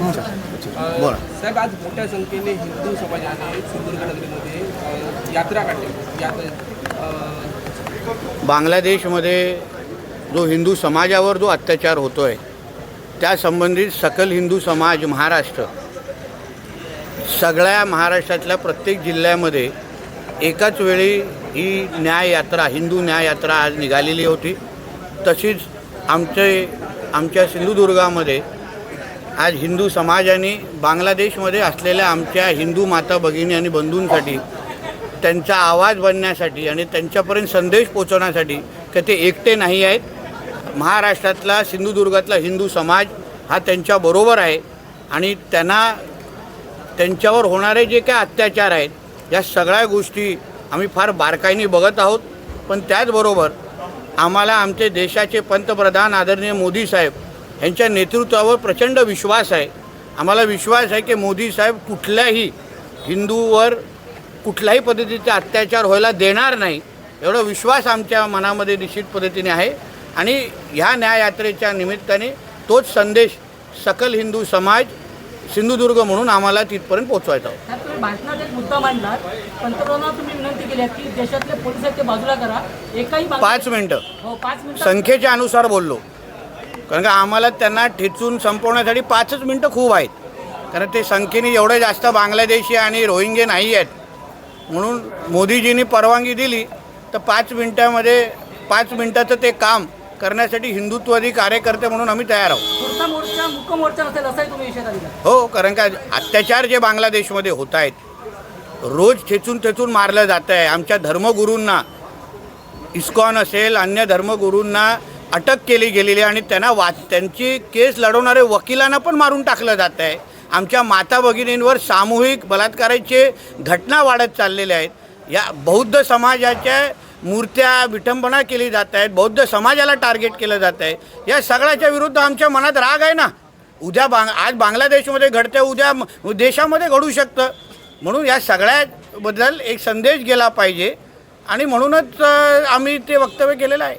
बोला. साहेब आज मोठ्या संख्येने हिंदू समाजाने सिंधुदुर्ग नगरीमध्ये यात्रा काढली. यात्रा बांगलादेशमध्ये जो हिंदू समाजावर जो अत्याचार होतो आहे त्या संबंधित सकल हिंदू समाज महाराष्ट्र सगळ्या महाराष्ट्रातल्या प्रत्येक जिल्ह्यामध्ये एकाच वेळी ही न्याय यात्रा हिंदू न्याय यात्रा आज निघालेली होती. तशीच आमचे आमच्या सिंधुदुर्गामध्ये आज हिंदू समाजाने बांगलादेशमध्ये असलेल्या आमच्या हिंदू माता भगिनी आणि बंधूंसाठी त्यांचा आवाज बनण्यासाठी आणि त्यांच्यापर्यंत संदेश पोचवण्यासाठी की ते एकटे नाही आहेत. महाराष्ट्रातला सिंधुदुर्गातला हिंदू समाज हा त्यांच्याबरोबर आहे आणि त्यांना त्यांच्यावर होणारे जे काय अत्याचार आहेत या सगळ्या गोष्टी आम्ही फार बारकाईने बघत आहोत. पण त्याचबरोबर आम्हाला आमचे देशाचे पंतप्रधान आदरणीय मोदी साहेब यांच्या नेतृत्वावर प्रचंड विश्वास आहे. आम्हाला विश्वास आहे की मोदी साहेब कुठल्याही हिंदूवर कुठल्याही पद्धतीचा अत्याचार व्हायला देणार नाही एवढा विश्वास आमच्या मनामध्ये निश्चित पद्धतीने आहे. आणि ह्या न्याययात्रेच्या निमित्ताने तोच संदेश सकल हिंदू समाज सिंधुदुर्ग म्हणून आम्हाला तिथपर्यंत पोचवायचा होता. साहेब, तुम्ही भाषणात एक मुद्दा मांडला पंतप्रधानांना तुम्ही विनंती केली आहे की देशातले पोलीस आहेत ते बाजूला करा. एकाही बाजू- पाच मिनटं. हो पाच मिनिटं संख्येच्या अनुसार बोललो. कारण का आम्हाला त्यांना ठेचून संपवण्यासाठी पाचच मिनटं खूप आहेत. कारण ते संख्येने एवढे जास्त बांगलादेशी आणि रोहिंगे नाही आहेत. म्हणून मोदीजींनी परवानगी दिली तर पाच मिनटामध्ये पाच मिनटाचं ते काम करण्यासाठी हिंदुत्ववादी कार्यकर्ते म्हणून आम्ही तयार आहोत. हो कारण का अत्याचार जे बांगलादेशमध्ये होत आहेत रोज ठेचून ठेचून मारलं जात आहे आमच्या धर्मगुरूंना इस्कॉन असेल अन्य धर्मगुरूंना अटक केली गेलेली आहे आणि त्यांना वा त्यांची केस लढवणारे वकिलांना पण मारून टाकलं जात आहे आमच्या माता भगिनींवर सामूहिक बलात्काराचे घटना वाढत चाललेल्या आहेत या बौद्ध समाजाच्या मूर्त्या विटंबना केली जात आहेत. बौद्ध समाजाला टार्गेट केलं जात आहे. या सगळ्याच्या विरुद्ध आमच्या मनात राग आहे ना? उद्या बांग आज बांगलादेशमध्ये घडतं उद्या देशामध्ये घडू शकतं. म्हणून या सगळ्याबद्दल एक संदेश गेला पाहिजे. आणि म्हणूनच आम्ही ते वक्तव्य केलेलं आहे.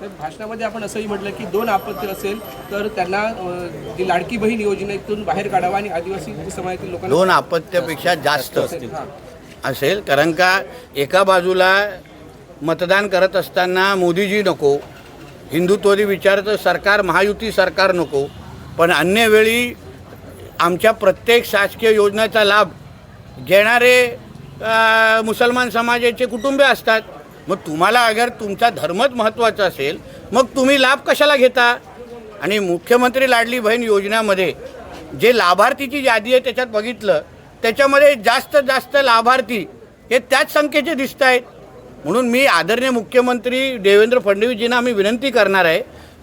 भाषणामध्ये आपण असंही म्हटलं की दोन आपत्ती असेल तर त्यांना जी लाडकी बहीण योजनेतून बाहेर काढावा आणि आदिवासी समाजातील लोकांना दोन अपत्यापेक्षा जास्त. असेल कारण का एका बाजूला मतदान करत असताना मोदीजी नको हिंदुत्वदी विचाराचं सरकार महायुती सरकार नको पण अन्य वेळी आमच्या प्रत्येक शासकीय योजनेचा लाभ घेणारे मुसलमान समाजाचे कुटुंबे असतात मग तुम्हाला अगर तुमचा धर्मच महत्त्वाचा असेल मग तुम्ही लाभ कशाला घेता? आणि मुख्यमंत्री लाडली बहीण योजनामध्ये जे लाभार्थीची यादी आहे त्याच्यात बघितलं त्याच्यामध्ये जास्त जास्त लाभार्थी हे त्याच संख्येचे दिसत आहेत. म्हणून मी आदरणीय मुख्यमंत्री देवेंद्र फडणवीसजींना आम्ही विनंती करणार आहे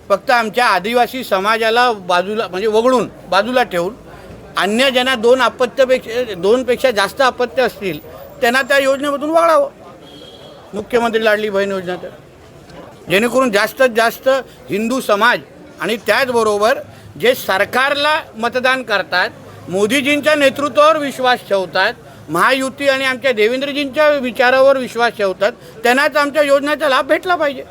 फक्त आमच्या आदिवासी समाजाला बाजूला म्हणजे वगळून बाजूला ठेवून अन्य ज्यांना दोन अपत्यपेक्षा दोनपेक्षा जास्त अपत्य असतील त्यांना त्या योजनेमधून वगळावं मुख्यमंत्री लाडली बहीण योजना तर. जेणेकरून जास्तीत जास्त हिंदू समाज आणि त्याचबरोबर जे सरकारला मतदान करतात मोदीजींच्या नेतृत्वावर विश्वास ठेवतात महायुती आणि आमच्या देवेंद्रजींच्या विचारावर विश्वास ठेवतात त्यांनाच आमच्या योजनेचा लाभ भेटला पाहिजे.